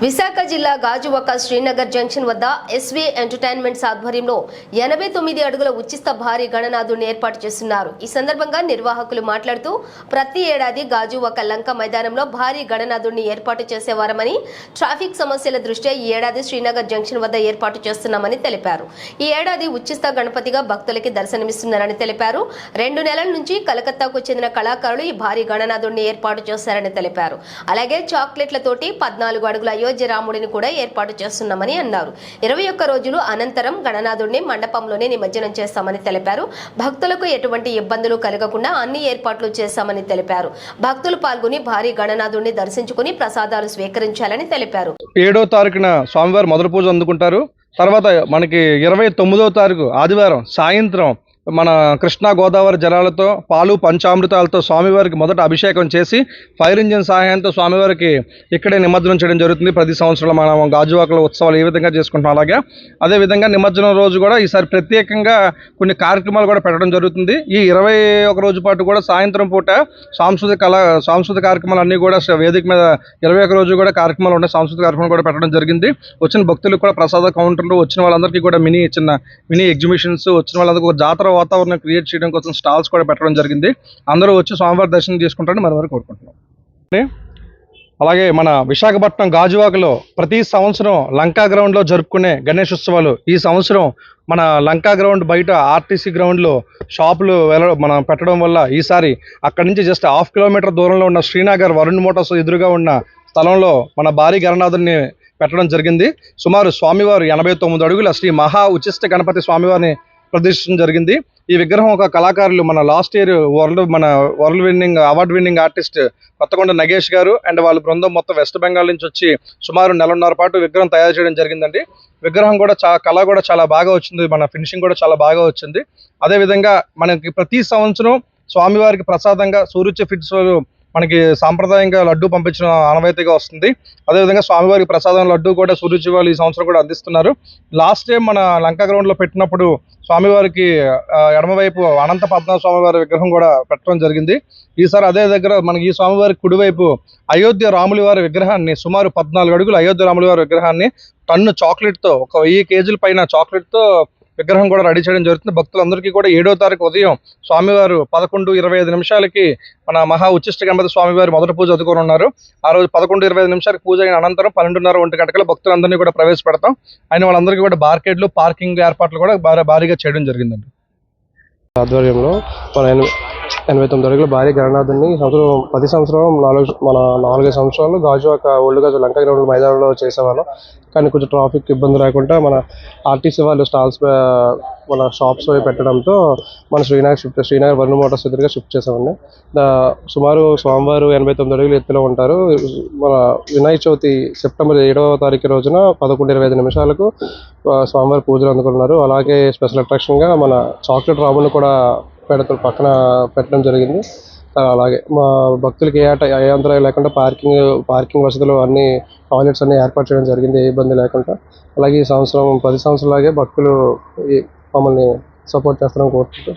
విశాఖ జిల్లా గాజువాక శ్రీనగర్ జంక్షన్ వద్ద SV entertainments ఆధ్వర్యంలో ఎనభై తొమ్మిది అడుగుల ఉచిత భారీ గణనాథుడిని ఏర్పాటు చేస్తున్నారు. ఈ సందర్భంగా నిర్వాహకులు మాట్లాడుతూ ప్రతి ఏడాది గాజువాక లంక మైదానంలో భారీ గణనాథుడిని ఏర్పాటు చేసేవారమని ట్రాఫిక్ సమస్యల దృష్ట్యా ఈ ఏడాది శ్రీనగర్ జంక్షన్ వద్ద ఏర్పాటు చేస్తున్నామని తెలిపారు. ఈ ఏడాది ఉచిత గణపతిగా భక్తులకి దర్శనమిస్తున్నారని తెలిపారు. రెండు నెలల నుంచి కలకత్తాకు చెందిన కళాకారులు ఈ భారీ గణనాథుడిని ఏర్పాటు చేశారని తెలిపారు. అలాగే చాక్లెట్లతోటి పద్నాలుగు అడుగుల అయోధ్య రాముడిని కూడా ఏర్పాటు చేస్తున్నామని అన్నారు. ఇరవై ఒక్క రోజులు అనంతరం గణనాథుడిని మండపంలోనే నిమజ్జనం చేస్తామని తెలిపారు. భక్తులకు ఎటువంటి ఇబ్బందులు కలగకుండా అన్ని ఏర్పాట్లు చేశామని తెలిపారు. భక్తులు పాల్గొని భారీ గణనాథుడిని దర్శించుకుని ప్రసాదాలు స్వీకరించాలని తెలిపారు. ఏడో తారీఖున స్వామివారు మొదటి పూజ అందుకుంటారు. తర్వాత మనకి ఇరవై తొమ్మిదో తారీఖు ఆదివారం సాయంత్రం మన కృష్ణా గోదావరి జలాలతో పాలు పంచామృతాలతో స్వామివారికి మొదట అభిషేకం చేసి ఫైర్ ఇంజిన్ సహాయంతో స్వామివారికి ఇక్కడే నిమజ్జనం చేయడం జరుగుతుంది. ప్రతి సంవత్సరం మనం గాజువాకల ఉత్సవాలు ఏ విధంగా చేసుకుంటాం. అలాగే అదేవిధంగా నిమజ్జనం రోజు కూడా ఈసారి ప్రత్యేకంగా కొన్ని కార్యక్రమాలు కూడా పెట్టడం జరుగుతుంది. ఈ ఇరవై ఒక రోజు పాటు కూడా సాయంత్రం పూట సాంస్కృతిక కళా సాంస్కృతిక కార్యక్రమాలు అన్నీ కూడా వేదిక మీద ఇరవై ఒక రోజు కూడా కార్యక్రమాలు ఉన్నాయి. సాంస్కృతిక కార్యక్రమాలు కూడా పెట్టడం జరిగింది. వచ్చిన భక్తులకు కూడా ప్రసాద కౌంటర్లు వచ్చిన వాళ్ళందరికీ కూడా మినీ చిన్న మినీ ఎగ్జిబిషన్స్ వచ్చిన వాళ్ళందరికీ ఒక జాతర వాతావరణం క్రియేట్ చేయడం కోసం స్టాల్స్ కూడా పెట్టడం జరిగింది. అందరూ వచ్చి స్వామివారి దర్శనం చేసుకుంటారని మరి వరకు కోరుకుంటున్నాం. అలాగే మన విశాఖపట్నం గాజువాకలో ప్రతి సంవత్సరం లంకా గ్రౌండ్లో జరుపుకునే గణేష్ ఉత్సవాలు ఈ సంవత్సరం మన లంకా గ్రౌండ్ బయట ఆర్టీసీ గ్రౌండ్లో షాపులు వెళ్ళడం మనం పెట్టడం వల్ల ఈసారి అక్కడి నుంచి జస్ట్ హాఫ్ కిలోమీటర్ దూరంలో ఉన్న శ్రీనగర్ వరుణ్ మోటార్స్ ఎదురుగా ఉన్న స్థలంలో మన భారీ గణనాథుని పెట్టడం జరిగింది. సుమారు స్వామివారు ఎనభై తొమ్మిది అడుగుల శ్రీ మహా ఉచిష్ట గణపతి స్వామివారిని ప్రదర్శించడం జరిగింది. ఈ విగ్రహం ఒక కళాకారులు మన లాస్ట్ ఇయర్ వరల్డ్ మన world winning award winning artist Kothakonda Nagesh గారు అండ్ వాళ్ళ బృందం మొత్తం వెస్ట్ బెంగాల్ నుంచి వచ్చి సుమారు నెలన్నర పాటు విగ్రహం తయారు చేయడం జరిగిందండి. విగ్రహం కూడా చా కళ కూడా చాలా బాగా వచ్చింది. మన ఫినిషింగ్ కూడా చాలా బాగా వచ్చింది. అదేవిధంగా మనకి ప్రతి సంవత్సరం స్వామివారికి ప్రసాదంగా సూర్యుచ ఫిట్స్ మనకి సాంప్రదాయంగా లడ్డు పంపించిన ఆనవాయితీగా వస్తుంది. అదేవిధంగా స్వామివారికి ప్రసాదం లడ్డు కూడా సూర్యుచి వాళ్ళు ఈ సంవత్సరం కూడా అందిస్తున్నారు. లాస్ట్ టైం మన లంకా గ్రౌండ్లో పెట్టినప్పుడు స్వామివారికి ఎడమవైపు అనంత పద్మనాభ స్వామివారి విగ్రహం కూడా పెట్టడం జరిగింది. ఈసారి అదే దగ్గర మనకి ఈ స్వామివారి కుడివైపు అయోధ్య రాముల వారి విగ్రహాన్ని సుమారు పద్నాలుగు అడుగులు అయోధ్య రాముల వారి విగ్రహాన్ని టన్ను చాక్లెట్తో ఒక వెయ్యి కేజీల పైన చాక్లెట్తో విగ్రహం కూడా రెడీ చేయడం జరుగుతుంది. భక్తులందరికీ కూడా ఏడో తారీఖు ఉదయం స్వామివారు పదకొండు ఇరవై ఐదు నిమిషాలకి మన మహా ఉచ్చిష్ట గణపతి స్వామివారి మొదటి పూజ అందుకొని ఉన్నారు. ఆ రోజు పదకొండు ఇరవై ఐదు నిమిషాలకు పూజ అయిన అనంతరం పన్నెండున్నర ఒంటి గంటల భక్తులందరినీ కూడా ప్రవేశపెడతాం. ఆయన వాళ్ళందరికీ కూడా బార్కెట్లు పార్కింగ్ ఏర్పాట్లు కూడా భారీగా చేయడం జరిగిందండి. ఆధ్వర్యంలో మన ఎనభై తొమ్మిది అడుగుల భారీ గణనాథుని సంవత్సరం ప్రతి సంవత్సరం నాలుగు మన నాలుగైదు సంవత్సరాలు గాజువాక ఓల్డ్ గాజు లంక గ్రౌండ్ మైదానంలో చేసేవాళ్ళం. కానీ కొంచెం ట్రాఫిక్ ఇబ్బంది లేకుండా మన ఆర్టీసీ వాళ్ళు స్టాల్స్ మన షాప్స్ పెట్టడంతో మన శ్రీనగర్ షిఫ్ట్ శ్రీనగర్ వరుణ మోటార్స్ ఎదురుగా షిఫ్ట్ చేసామండి సుమారు స్వామివారు ఎనభై తొమ్మిది అడుగులు ఎత్తులో ఉంటారు. మన వినాయక చవితి సెప్టెంబర్ ఏడవ తారీఖు రోజున పదకొండు ఇరవై ఐదు నిమిషాలకు స్వామివారి పూజలు అందుకున్నారు. అలాగే స్పెషల్ అట్రాక్షన్గా మన చాక్లెట్ రాముని కూడా పెడతారు పక్కన పెట్టడం జరిగింది. అలాగే మా భక్తులకి ఏ ఏ అంతరాయం లేకుండా పార్కింగ్ పార్కింగ్ వసతులు అన్ని టాయిలెట్స్ అన్ని ఏర్పాటు చేయడం జరిగింది ఏ ఇబ్బంది లేకుండా. అలాగే ఈ సంవత్సరం పది సంవత్సరాలాగే భక్తులు ఈ మమ్మల్ని సపోర్ట్ చేస్తారని కోరుకుంటూ